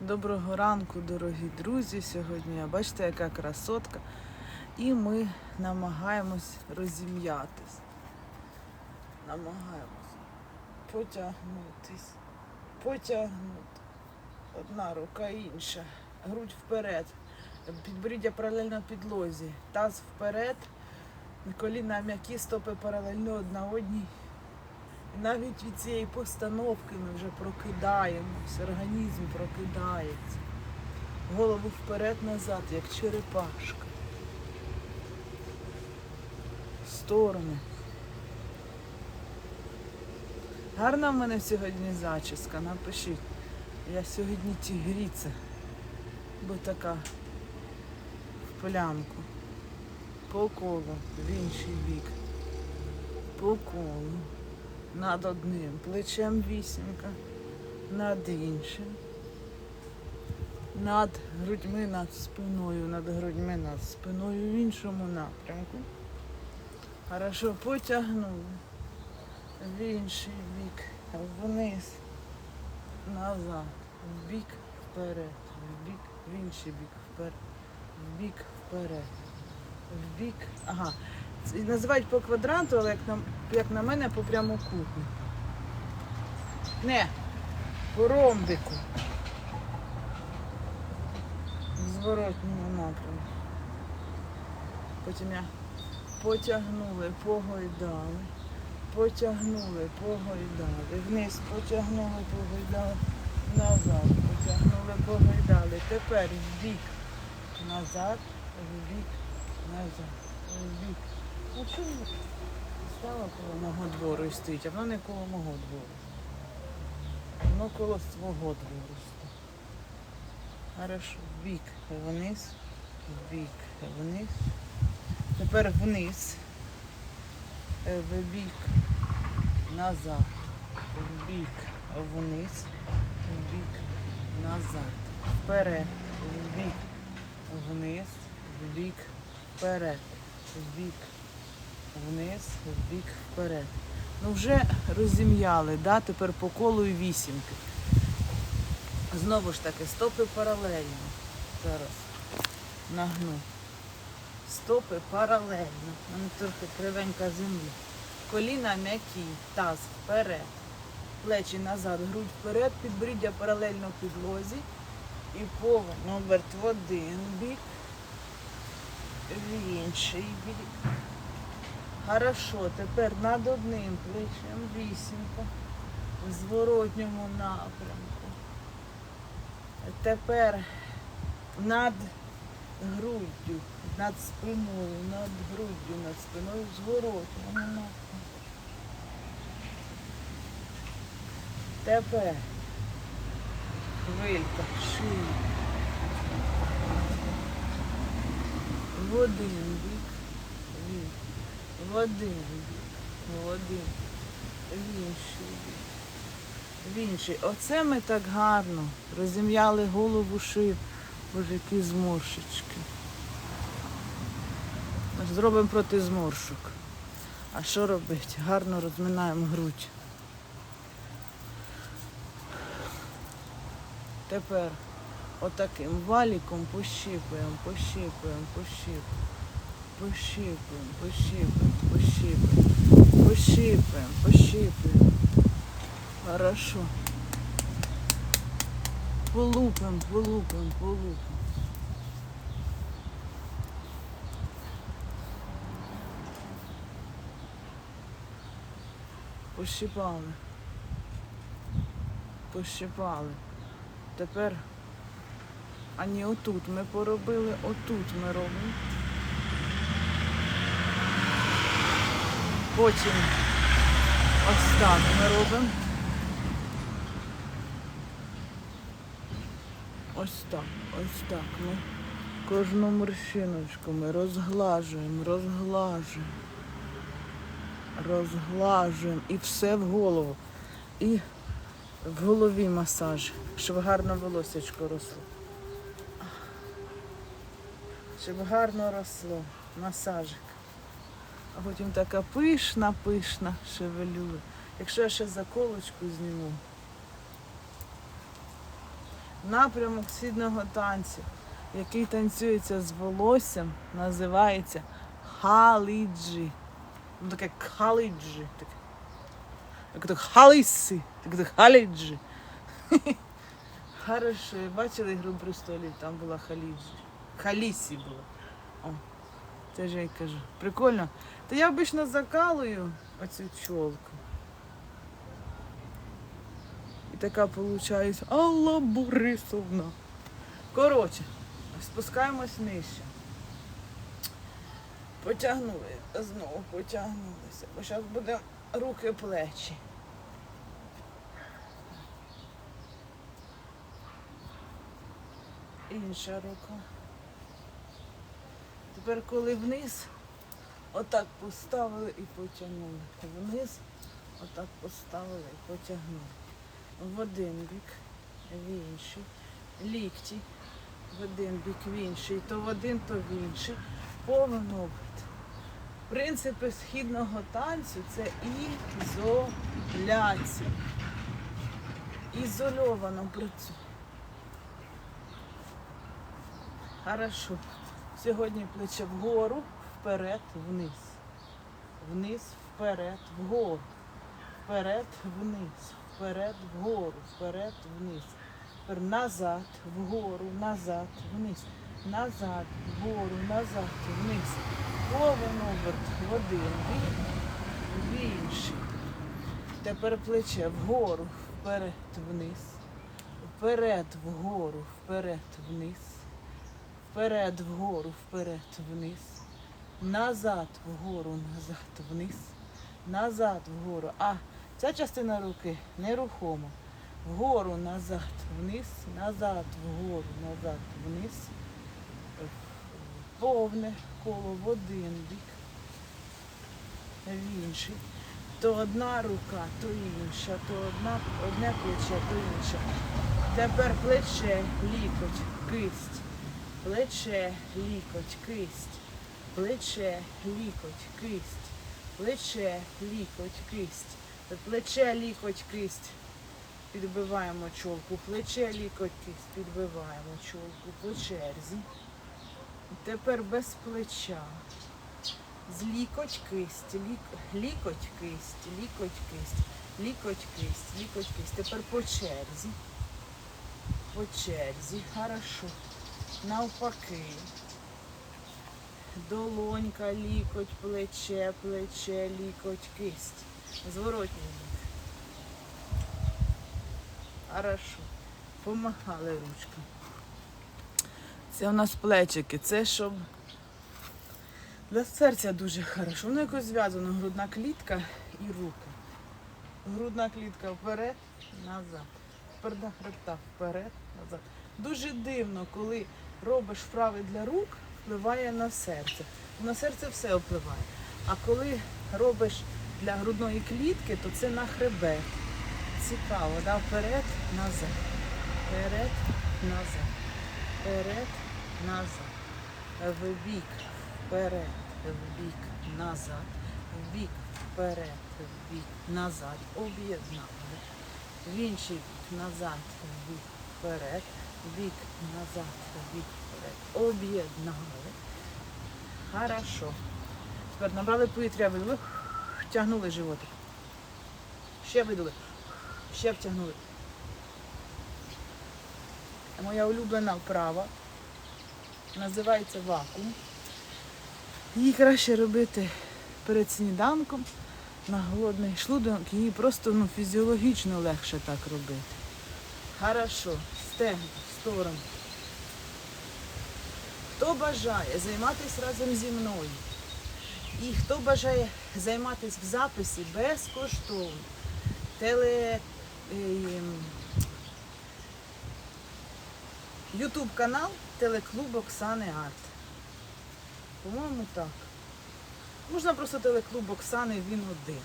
Доброго ранку, дорогі друзі. Сьогодні бачите, яка красотка. І ми намагаємось розім'ятись. Намагаємось потягнутись. Потягнути. Одна рука інша. Грудь вперед. Підборіддя паралельно підлозі. Таз вперед. Коліна м'які, стопи паралельно одна одній. Навіть від цієї постановки ми вже прокидаємось, організм прокидається. Голову вперед-назад, як черепашка. Сторони. Гарна в мене сьогодні зачіска, напишіть. Я сьогодні тігріця, бо така в плямку. По колу, в інший бік. По колу над одним, плечем вісімка, над іншим, над грудьми над спиною, над грудьми над спиною в іншому напрямку. Хорошо, потягнули в інший бік, вниз, назад, в бік, вперед, в бік, в інший бік, вперед, в бік, вперед, в бік. Ага. Називають по квадранту, але як на, як на мене по прямокутнику. Не, по ромбику. В зворотньому напрямку. Потім я потягнули, погойдали, потягнули, погойдали, вниз потягнули, погойдали, назад, потягнули, погойдали. Тепер в бік, назад, в бік, назад, в бік. Ну чому стала коло мого двору і стоїть, а воно не коло мого двору. Воно коло свого двору стоїть. Хорошо, в бік, вниз, в бік, вниз. Тепер вниз, е, в бік, назад, в бік, вниз, в бік, назад, вперед, в бік, вниз, в бік, вперед, в бік, вниз, в бік, вперед. Ну вже розім'яли, да? тепер по колу і вісімки. Знову ж таки, стопи паралельно. Зараз нагну. Стопи паралельно. Мене трохи кривенька земля. Коліна м'які, таз вперед. Плечі назад, грудь вперед, підборіддя паралельно підлозі. І повен оберт в один бік, в інший бік. Хорошо, тепер над одним плечем вісімка в зворотньому напрямку. Тепер над груддю, над спиною, над груддю, над спиною в зворотньому напрямку. Тепер хвилька, шия. В один в один бік, в один, в інший бік, в інший. Оце ми так гарно розім'яли голову шию. Які зморшечки. Зробимо проти зморшок. А що робити? Гарно розминаємо грудь. Тепер отаким валіком пощипуємо, пощипуємо, пощипуємо. Пощипуємо, пощипуємо, пощипуємо, пощипуємо, пощипуємо. Хорошо. Полупимо, полупимо, полупимо. Пощипали. Пощипали. Тепер, а ні, отут ми поробили, отут ми робимо. Потім ось так ми робимо. Ось так, ось так ми кожну морщиночку ми розглажуємо, розглажуємо, розглажуємо і все в голову. І в голові масаж, щоб гарно волосечко росло. Щоб гарно росло. Масажик. А потім така пишна, пишна шевелюра. Якщо я ще заколочку зніму, Напрямок східного танцю, який танцюється з волоссям, називається халіджі. Ну таке халіджі. Таке. Халіси, так то халіджі. Хорошо, бачили гру престолів, там була халіджі. Халісі була. О, це ж я й кажу. Прикольно. Та я обично закалую оцю чолку. І така виходить Алла Борисовна. Коротше, спускаємось нижче. Потягнули, знову потягнулися. Бо зараз буде руки плечі. Інша рука. Тепер коли вниз, отак поставили і потягнули. Вниз, отак поставили і потягнули. В один бік, в інший. Лікті в один бік, в інший. То в один, то в інший. Повен оберт. Принципи східного танцю це ізоляція. Ізольовано працює. Хорошо. Сьогодні плече вгору, вперед, вниз. Вниз, вперед, вгору. Вперед, вниз. Вперед, вгору. Вперед, вниз. Тепер назад, вгору, назад, вниз. Назад, вгору, назад, вниз. Повен оберт в один бік, в інший. Тепер плече вгору, вперед, вниз. Вперед, вгору, вперед, вниз. Вперед, вгору, вперед, вниз. Назад, вгору, назад, вниз. Назад, вгору. А ця частина руки нерухома. Вгору, назад, вниз, назад, вгору, назад, вниз. Повне коло в один бік, в інший. То одна рука, то інша, то одна, одне плече, то інше. Тепер плече, лікоть, кисть. Плече, лікоть, кисть. Плече, лікоть, кисть. Плече, лікоть, кисть. Плече, лікоть, кисть. Підбиваємо чолку. Плече, лікоть, кисть. Підбиваємо чолку по черзі. Тепер без плеча. З лікоть кисть, лік... лікоть кисть, лікоть кисть, лікоть кисть, лікоть кисть. Тепер по черзі. По черзі. Хорошо. Навпаки. Долонька, лікоть, плече, плече, лікоть, кисть. Зворотній бік. Хорошо. Помахали ручки. Це у нас плечики. Це щоб для серця дуже хорошо. Воно якось зв'язано грудна клітка і руки. Грудна клітка вперед, назад. Перда хребта вперед, назад. Дуже дивно, коли робиш вправи для рук, впливає на серце. На серце все впливає. А коли робиш для грудної клітки, то це на хребет. Цікаво, да? вперед, назад. Вперед, назад. Вперед, назад. В бік, вперед, в бік, назад. В бік, вперед, в бік, назад. Об'єднали. В інший бік, назад, в бік, вперед. В бік, назад. Об'єднали. Хорошо. Тепер набрали повітря, видали, втягнули животик. Ще видали. Ще втягнули. Моя улюблена вправа називається вакуум. Її краще робити перед сніданком на голодний шлунок. Її просто ну, фізіологічно легше так робити. Хорошо, стегна в. Хто бажає займатися разом зі мною? І хто бажає займатися в записі безкоштовно, теле Ютуб канал Телеклуб Оксани Арт. По-моєму, так. Можна просто телеклуб Оксани, він один.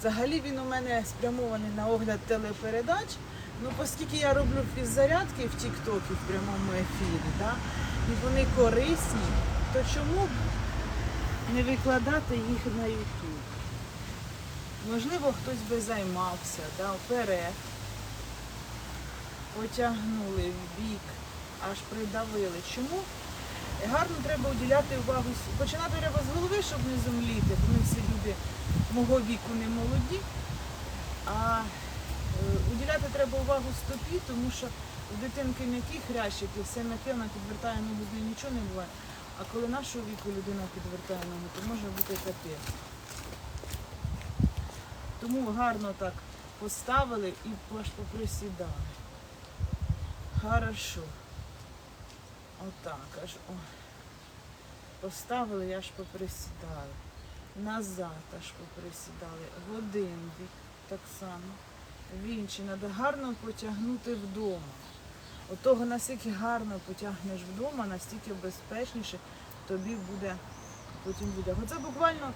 Взагалі він у мене спрямований на огляд телепередач. Ну, оскільки я роблю фіззарядки в Тіктокі в прямому ефірі, да, і вони корисні, то чому б не викладати їх на Ютуб? Можливо, хтось би займався, да, вперед. потягнули в бік, аж придавили. Чому? Гарно треба уділяти увагу. Починати треба з голови, щоб не зумліти, бо ми всі люди мого віку не молоді. А уділяти треба увагу стопі, тому що у дитинки м'які хрящики, все м'яке, вона підвертає ногу, з нею нічого не буває. А коли нашого віку людина підвертає ногу, то може бути капець. Тому гарно так поставили і аж поприсідали. Хорошо. Отак аж о. Поставили, аж поприсідали. Назад аж поприсідали. В один бік так само. В інший. Треба гарно потягнути вдома. Отого наскільки гарно потягнеш вдома, настільки безпечніше тобі буде потім буде. Оце буквально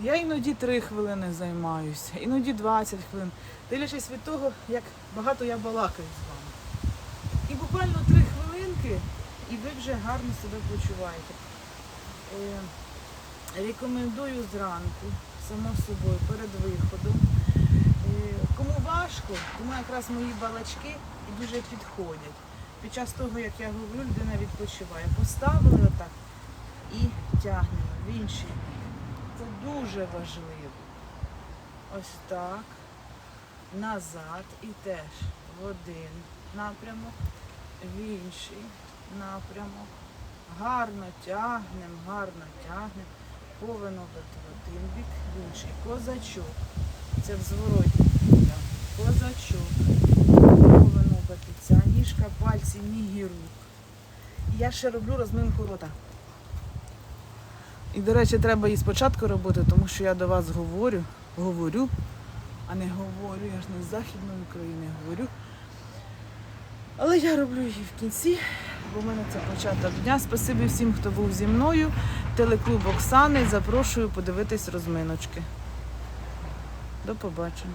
я іноді 3 хвилини займаюся, іноді 20 хвилин. Дивлячись від того, як багато я балакаю з вами. І буквально 3 хвилинки, і ви вже гарно себе почуваєте. Е, рекомендую зранку, само собою, перед виходом. Кому важко, тому якраз мої балачки і дуже підходять. Під час того, як я говорю, людина відпочиває. Поставили отак і тягнемо в інший. Це дуже важливо. Ось так. Назад і теж в один напрямок, в інший напрямок. Гарно тягнемо, гарно тягнемо. Повинно бути в один бік, в інший. Козачок. Це в зворотній. Козачок. Повинно ця ніжка, пальці, ніги рук. Я ще роблю розминку рота. І, до речі, треба її спочатку робити, тому що я до вас говорю, говорю, а не говорю, я ж не з Західної України говорю. Але я роблю її в кінці, бо в мене це початок дня. Спасибі всім, хто був зі мною. Телеклуб Оксани. Запрошую подивитись розминочки. До побачення.